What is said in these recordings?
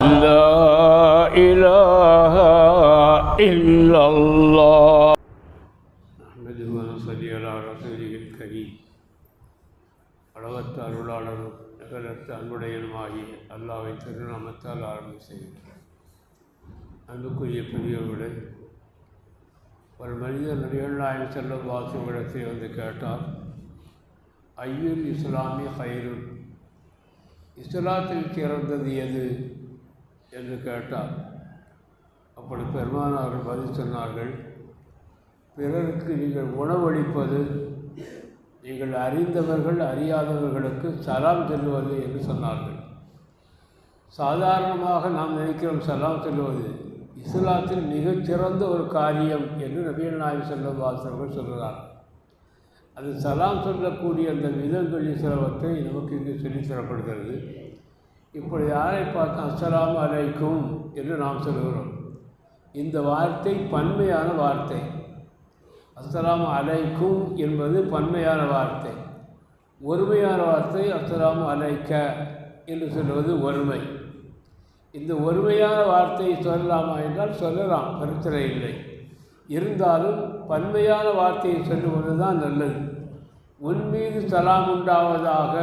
لا إله إلا الله نحمده ونصلي على رسوله الكريم அளவற்ற அருளாளரும் நிகழற்ற அன்புடையனுமாகிய அல்லாவின் திருநாமத்தால் ஆரம்பி செய்கின்றோம் அன்புக்குரிய பெரியவர்களே ஒரு மனிதர் நபிகள்நாயகம் செல்லும் வாசுவிடத்தை வந்து கேட்டார் ஐயுல் இஸ்லாமி ஹைருன் இஸ்லாத்தில் சிறந்தது எது என்று கேட்டார். அப்படி பெருமானார் பதில் சொன்னார்கள் பிறருக்கு நீங்கள் உணவளிப்பது நீங்கள் அறிந்தவர்கள் அறியாதவர்களுக்கு சலாம் செல்வது என்று சொன்னார்கள். சாதாரணமாக நாம் நினைக்கிறோம் சலாம் செல்வது இஸ்லாத்தில் மிகச்சிறந்த ஒரு காரியம் என்று நபீல் நாயு செல்லும் வாசகர்கள் சொல்கிறார் அது சலாம் சொல்லக்கூடிய அந்த விதங்களில் சிலவற்றை நமக்கு இங்கு சொல்லித் தரப்படுகிறது. இப்படி யாரை பார்த்து அஸ்லாம் அலைக்கும் என்று நாம் சொல்கிறோம் இந்த வார்த்தை பன்மையான வார்த்தை. அஸ்லாம் அலைக்கும் என்பது பன்மையான வார்த்தை. ஒருமையான வார்த்தை அஸ்ஸலாமு அலைக்க என்று சொல்வது ஒருமை. இந்த ஒருமையான வார்த்தையை சொல்லலாமா என்றால் சொல்லலாம் பிரச்சனை இல்லை. இருந்தாலும் பன்மையான வார்த்தையை சொல்லுவது தான் நல்லது. உன் மீது சலாம் உண்டாவதாக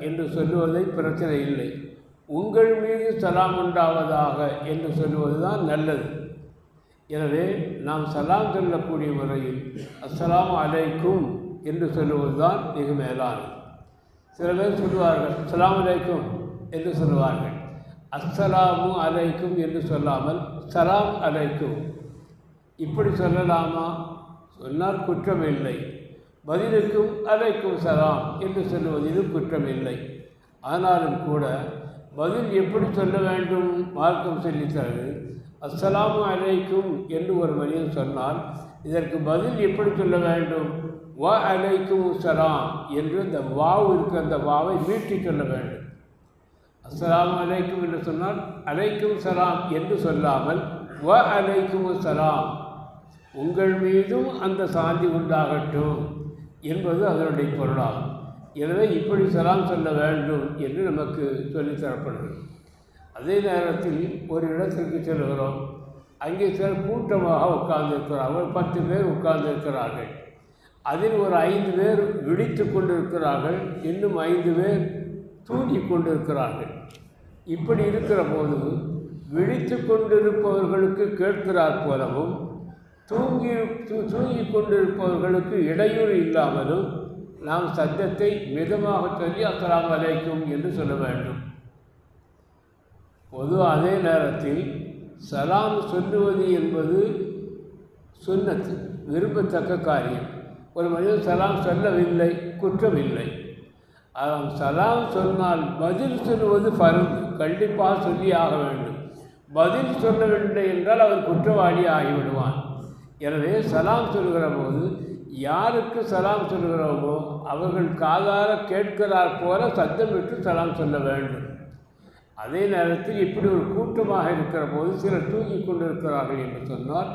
என்று சொல்லுவதை பிரச்சனை இல்லை. உங்கள் மீது சலாம் உண்டாவதாக என்று சொல்லுவது தான் நல்லது. எனவே நாம் சலாம் சொல்லக்கூடிய முறையில் அஸ்லாம் அலைக்கும் என்று சொல்லுவது தான் மிக மேலானது. சில பேர் சொல்லுவார்கள் சலாம் அலைக்கும் என்று சொல்லுவார்கள். அஸ்ஸலாமு அலைக்கும் என்று சொல்லாமல் சலாம் அலைக்கும் இப்படி சொல்லலாமா? சொன்னால் குற்றமில்லை. பதிலுக்கும் அலைக்கும் சலாம் என்று சொல்லுவதிலும் குற்றமில்லை. ஆனாலும் கூட பதில் எப்படி சொல்ல வேண்டும்? மார்க்கம் சொல்லித்தரது அஸ்ஸலாமு அலைக்கும் என்று ஒரு மனிதன் சொன்னால் இதற்கு பதில் எப்படி சொல்ல வேண்டும்? வ அலைக்கும் சலாம் என்று இந்த வாவு இருக்க அந்த வாவை மீட்டி சொல்ல வேண்டும். அஸ்ஸலாமு அலைக்கும் என்று சொன்னால் அலைக்கும் சலாம் என்று சொல்லாமல் வ அலைக்கும் சலாம் உங்கள் மீதும் அந்த சாந்தி உண்டாகட்டும் என்பது அதனுடைய பொருளாகும். எனவே இப்படி சலாம் சொல்ல வேண்டும் என்று நமக்கு சொல்லித் தரப்படுகிறது. அதே நேரத்தில் ஒரு இடத்திற்கு செல்கிறோம். அங்கே சிலர் கூட்டமாக உட்கார்ந்திருக்கிறார்கள் பத்து பேர் உட்கார்ந்திருக்கிறார்கள். அதில் ஒரு ஐந்து பேர் விழித்து கொண்டிருக்கிறார்கள். இன்னும் ஐந்து பேர் தூங்கி கொண்டிருக்கிறார்கள். இப்படி இருக்கிற போது விழித்து கொண்டிருப்பவர்களுக்கு கேட்கிறார் போலவும் தூங்கி தூ- தூங்கிக் கொண்டிருப்பவர்களுக்கு இடையூறு இல்லாமலும் நாம் சத்தத்தை மிதமாக சொல்லி அஸ்ஸலாமு அலைக்கும் என்று சொல்ல வேண்டும். பொது அதே நேரத்தில் சலாம் சொல்லுவது என்பது சுன்னத்து விரும்பத்தக்க காரியம். ஒரு மனிதன் சலாம் சொல்லவில்லை குற்றமில்லை. அவன் சலாம் சொன்னால் பதில் சொல்லுவது பருந்து கண்டிப்பாக சொல்லி ஆக வேண்டும். பதில் சொல்லவில்லை என்றால் அவன் குற்றவாளி ஆகிவிடுவான். எனவே சலாம் சொல்கிற போது யாருக்கு சலாம் சொல்கிறோமோ அவர்கள் காதார கேட்கிறார் போல சத்தமிட்டு சலாம் சொல்ல வேண்டும். அதே நேரத்தில் இப்படி ஒரு கூட்டமாக இருக்கிற போது சிலர் தூங்கிக் கொண்டிருக்கிறார்கள் என்று சொன்னால்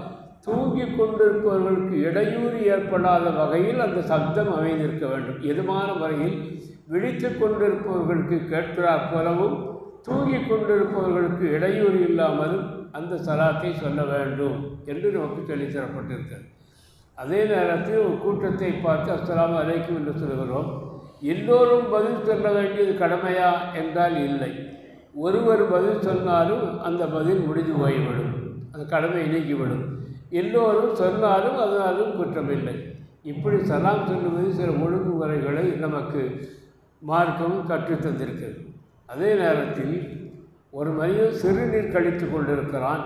தூங்கிக் கொண்டிருப்பவர்களுக்கு இடையூறு ஏற்படாத வகையில் அந்த சப்தம் அமைந்திருக்க வேண்டும். எதுமான வகையில்? விழித்து கொண்டிருப்பவர்களுக்கு கேட்கிறார் போலவும் தூங்கிக் கொண்டிருப்பவர்களுக்கு இடையூறு இல்லாமலும் அந்த சலாத்தை சொல்ல வேண்டும் என்று நமக்கு சொல்லித் தரப்பட்டிருக்கிறது. அதே நேரத்தில் ஒரு கூட்டத்தை பார்த்து அஸ்லாம் அலைக்கும் என்று சொல்கிறோம் எல்லோரும் பதில் சொல்ல வேண்டியது கடமையா என்றால் இல்லை. ஒருவர் பதில் சொன்னாலும் அந்த பதில் முடிந்து போய்விடும். அந்த கடமை நீங்கிவிடும். எல்லோரும் சொன்னாலும் அதனாலும் குற்றமில்லை. இப்படி சலாம் சொல்லுவது சில ஒழுங்குமுறைகளை நமக்கு மார்க்கம் கற்றுத்தந்திருக்கிறது அதே நேரத்தில் ஒரு மனிதன் சிறுநீர் கழித்து கொண்டிருக்கிறான்.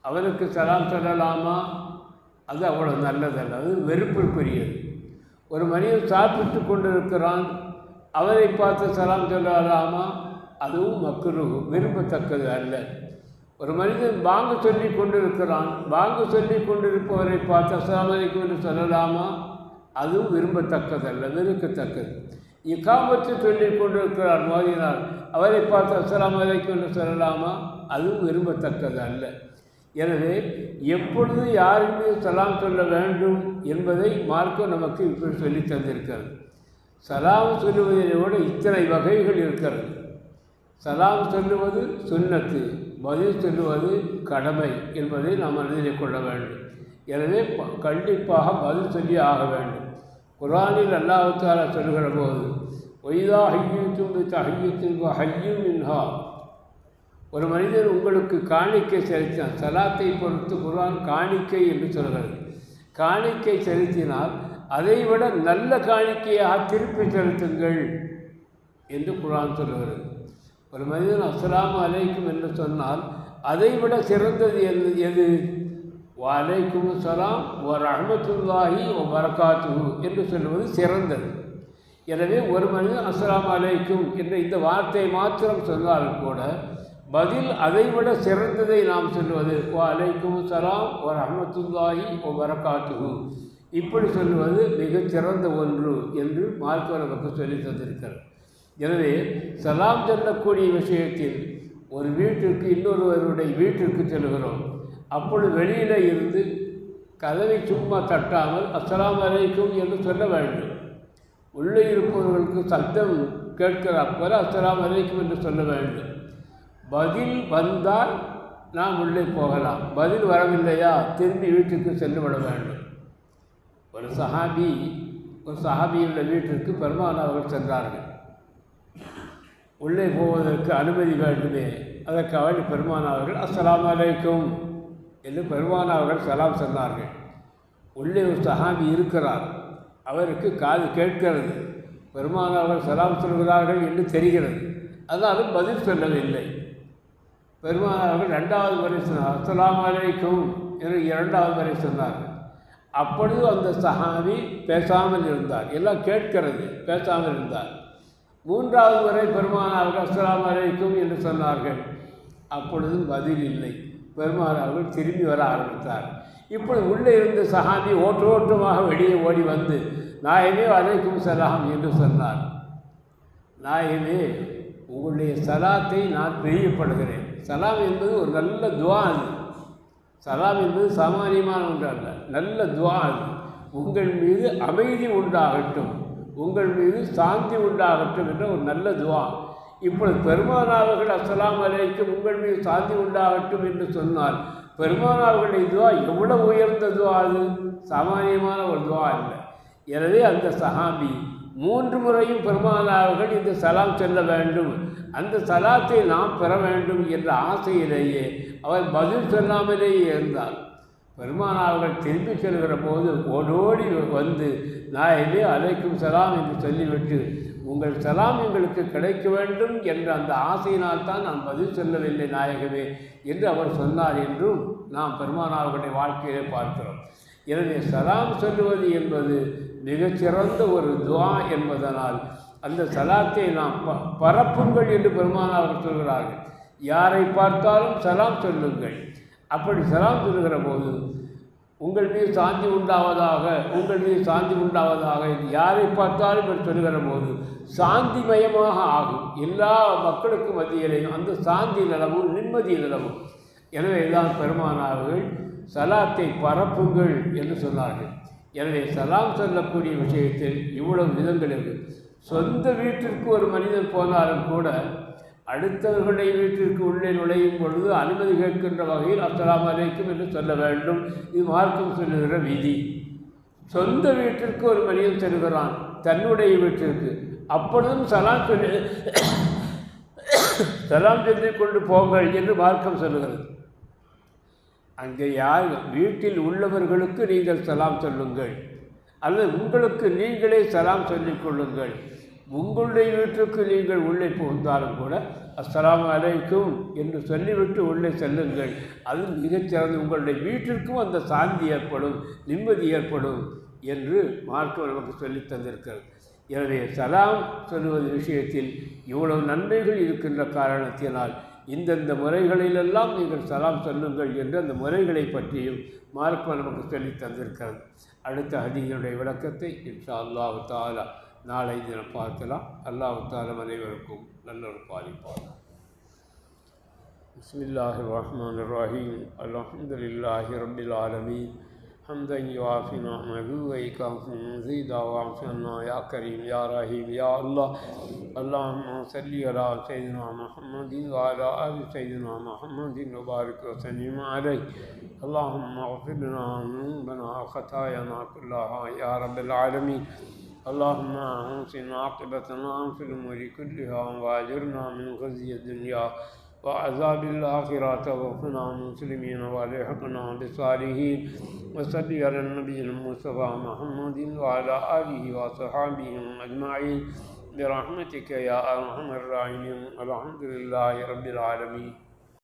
அவனுக்கு சலாம் சொல்லலாமா? அது அவ்வளோ நல்லதல்ல. அது வெறுப்பிற்குரியது ஒரு மனிதன் சாப்பிட்டு கொண்டிருக்கிறான். அவரை பார்த்து சலாம் சொல்லலாமா அதுவும் மக்குரு விரும்பத்தக்கது அல்ல. ஒரு மனிதன் பாங்கு சொல்லி கொண்டிருக்கிறான். பாங்கு சொல்லி கொண்டிருப்பவரை பார்த்து அசலாமலைக்கு என்று சொல்லலாமா? அதுவும் விரும்பத்தக்கதல்ல. வெறுக்கத்தக்கது. இக்காமத்து சொல்லிக் கொண்டிருக்கிறார் மோதினார் அவரை பார்த்து அசலாமலைக்கு என்று சொல்லலாமா? அதுவும் விரும்பத்தக்கது அல்ல. எனவே எப்பொழுது யாரின் மீது சலாம் சொல்ல வேண்டும் என்பதை மார்க்கம் நமக்கு இப்படி சொல்லி தந்திருக்கிறது. சலாம் சொல்லுவதை விட இத்தனை வகைகள் இருக்கிறது. சலாம் சொல்லுவது சுண்ணத்து பதில் சொல்லுவது கடமை என்பதை நாம் மனதில் கொள்ள வேண்டும். எனவே கண்டிப்பாக பதில் சொல்லி ஆக வேண்டும். குரானில் அல்லாஹால சொல்கிற போது ஒய்தா ஹையூத்தும் ஹையூத்தின் ஹையூ மின்ஹா ஒரு மனிதன் உங்களுக்கு காணிக்கை செலுத்தினான் சலாத்தை பொறுத்து குரான் காணிக்கை என்று சொல்கிறது. காணிக்கை செலுத்தினால் அதைவிட நல்ல காணிக்கையாக திருப்பி செலுத்துங்கள் என்று குரான் சொல்கிறது ஒரு மனிதன் அஸ்லாம் அலைக்கும் என்று சொன்னால் அதைவிட சிறந்தது எது எது? வலைக்கும் சலாம் ஒ ரஹமத்துல்லாஹி ஒ பரகாத்துஹு என்று சொல்லுவது சிறந்தது. எனவே ஒரு மனிதன் அஸ்லாம் அலைக்கும் என்ற இந்த வார்த்தையை மாத்திரம் சொன்னாலும் கூட பதில் அதைவிட சிறந்ததை நாம் சொல்லுவது ஓ அலைக்கும் சலாம் ஓ ரஹமத்துல்லாஹி ஓ பரகாத்துஹு இப்படி சொல்லுவது மிகச் சிறந்த ஒன்று என்று மார்க்க நமக்கு சொல்லித் தந்திருக்கிறார் எனவே சலாம் சொல்லக்கூடிய விஷயத்தில் ஒரு வீட்டிற்கு இன்னொருவருடைய வீட்டிற்கு செல்கிறோம். அப்பொழுது வெளியில் இருந்து கதவை சும்மா தட்டாமல் அஸ்லாம் அலைக்கும் என்று சொல்ல வேண்டும். உள்ளே இருப்பவர்களுக்கு சத்தம் கேட்கிற போல அஸ்லாம் அலைக்கும் என்று சொல்ல வேண்டும். பதில் வந்தால் நாம் உள்ளே போகலாம். பதில் வரவில்லையா? திரும்பி வீட்டுக்கு சென்று விட வேண்டும். ஒரு சஹாபி ஒரு சஹாபியுள்ள வீட்டிற்கு பெருமான் அவர்கள் சென்றார்கள். உள்ளே போவதற்கு அனுமதி வேண்டுமே. அதற்காக வேண்டி பெருமான் அவர்கள் அஸ்லாம் அலைக்கும் என்று பெருமான் அவர்கள் சலாம் சொன்னார்கள். உள்ளே ஒரு சஹாபி இருக்கிறார். அவருக்கு காது கேட்கிறது. பெருமான் அவர்கள் சலாம் சொல்கிறார்கள் என்று தெரிகிறது. அதனால் பதில் சொல்லவில்லை. பெருமானார்கள் ரெண்டாவது முறை சொன்னார் அஸ்லாம் அலைக்கும் என்று இரண்டாவது முறை சொன்னார்கள். அப்பொழுது அந்த சஹாபி பேசாமல் இருந்தார். எல்லாம் கேட்கிறது பேசாமல் இருந்தார். மூன்றாவது முறை பெருமானார்கள் அஸ்லாம் அஸ்ஸலாமு அலைக்கும் என்று சொன்னார்கள். அப்பொழுதும் பதில் இல்லை. பெருமானார்கள் திரும்பி வர ஆரம்பித்தார். இப்பொழுது உள்ளே இருந்த சஹாபி ஓட்டு ஓட்டமாக வெளியே ஓடி வந்து நாயமே அலைக்கும் சலாம் என்று சொன்னார். நாயமே உங்களுடைய சலாத்தை நான் பிரியப்படுகிறேன். சலாம் என்பது ஒரு நல்ல துவா அது. சலாம் என்பது சாமானியமான ஒன்று அல்ல நல்ல துவா அது. உங்கள் மீது அமைதி உண்டாகட்டும் உங்கள் மீது சாந்தி உண்டாகட்டும் என்ற ஒரு நல்ல துவா. இப்பொழுது பெருமானாவர்கள் அஸ்லாம் அலைக்கும் உங்கள் மீது சாந்தி உண்டாகட்டும் என்று சொன்னால் பெருமானாவர்களுடைய துவா எவ்வளோ உயர்ந்த துவா அது? சாமானியமான ஒரு துவா இல்லை எனவே அந்த சஹாபி மூன்று முறையும் பெருமானார்கள் இந்த சலாம் செல்ல வேண்டும். அந்த சலாத்தை நாம் பெற வேண்டும் என்ற ஆசையிலேயே அவர் பதில் சொல்லாமலேயே இருந்தார் பெருமானாவர்கள் திரும்பி செல்கிற போது ஓடோடி வந்து நாயகமே அழைக்கும் சலாம் என்று சொல்லிவிட்டு உங்கள் சலாம் எங்களுக்கு கிடைக்க வேண்டும் என்ற அந்த ஆசையினால் தான் நான் பதில் சொல்லவில்லை நாயகமே என்று அவர் சொன்னார் என்றும் நாம் பெருமானார்களுடைய வாழ்க்கையிலே பார்க்கிறோம். எனவே சலாம் சொல்லுவது என்பது மிகச்சிறந்த ஒரு துவா என்பதனால் அந்த சலாத்தை நாம் ப பரப்புங்கள் என்று பெருமானார் சொல்கிறார்கள். யாரை பார்த்தாலும் சலாம் சொல்லுங்கள். அப்படி சலாம் சொல்லுகிற போது உங்கள் மீது சாந்தி உண்டாவதாக உங்கள் மீது சாந்தி உண்டாவதாக என்று யாரை பார்த்தாலும் என்று சொல்லுகிற போது சாந்திமயமாக ஆகும். எல்லா மக்களுக்கும் மத்தியிலேயும் அந்த சாந்தி நிலவும் நிம்மதி நிலவும். எனவே தான் பெருமானார்கள் சலாத்தை பரப்புங்கள் என்று சொன்னார்கள். எனவே சலாம் சொல்லக்கூடிய விஷயத்தில் இவ்வளவு விதங்கள் இருக்கு. சொந்த வீட்டிற்கு ஒரு மனிதன் போனாலும் கூட அடுத்தவர்களுடைய வீட்டிற்கு உள்ளே நுழையும் பொழுது அனுமதி கேட்கின்ற வகையில் அஸ்ஸலாமு அலைக்கும் என்று சொல்ல வேண்டும். இது மார்க்கம் சொல்லுகிற விதி. சொந்த வீட்டிற்கு ஒரு மனிதன் செல்கிறான் தன்னுடைய வீட்டிற்கு. அப்பொழுதும் சலாம் சொல்லி சலாம் சொல்லிக் கொண்டு போங்கள் என்று மார்க்கம் சொல்லுகிறது. அங்கே யார் வீட்டில் உள்ளவர்களுக்கு நீங்கள் சலாம் சொல்லுங்கள். அல்லது உங்களுக்கு நீங்களே சலாம் சொல்லிக் கொள்ளுங்கள். உங்களுடைய வீட்டுக்கு நீங்கள் உள்ளே புகுந்தாலும் கூட அஸ்லாம் அலைக்கும் என்று சொல்லிவிட்டு உள்ளே செல்லுங்கள். அது மிகச்சிறந்த உங்களுடைய வீட்டிற்கும் அந்த சாந்தி ஏற்படும் நிம்மதி ஏற்படும் என்று மார்க்கம் நமக்கு சொல்லித் தந்திருக்கிறது. எனவே சலாம் சொல்லுவது விஷயத்தில் இவ்வளவு நன்மைகள் இருக்கின்ற காரணத்தினால் இந்தந்த முறைகளிலெல்லாம் நீங்கள் சலாம் சொல்லுங்கள் என்று அந்த முறைகளை பற்றியும் மார்க்கம் நமக்கு சொல்லித் தந்திருக்கிறது அடுத்த ஹதீனுடைய விளக்கத்தை இன்ஷா அல்லாஹு தாலா நாளை தினம் பார்க்கலாம் அல்லாஹு தாலம் அனைவருக்கும் நல்லொரு பாலிப்பார் بسم الله الرحمن الرحيم الحمد لله رب العالمين حمد یافن زید یا کریم، یا رحیم، یا اللہ۔ اللہ صلی اللہ سید محمد سید محمد مبارک و سلیم علیہ اللہ بنا خطا اللہ یا رب العالمی اللہ سے ناقبۃ نام فلم کلحہ واجر نام غزی دنیا وعذاب الآخرة وقنا مسلمين والحقنا بالصالحين وصل على النبي المصطفى محمد وعلى آله وصحابه أجمعين برحمتك يا أرحم الراحمين الحمد لله رب العالمين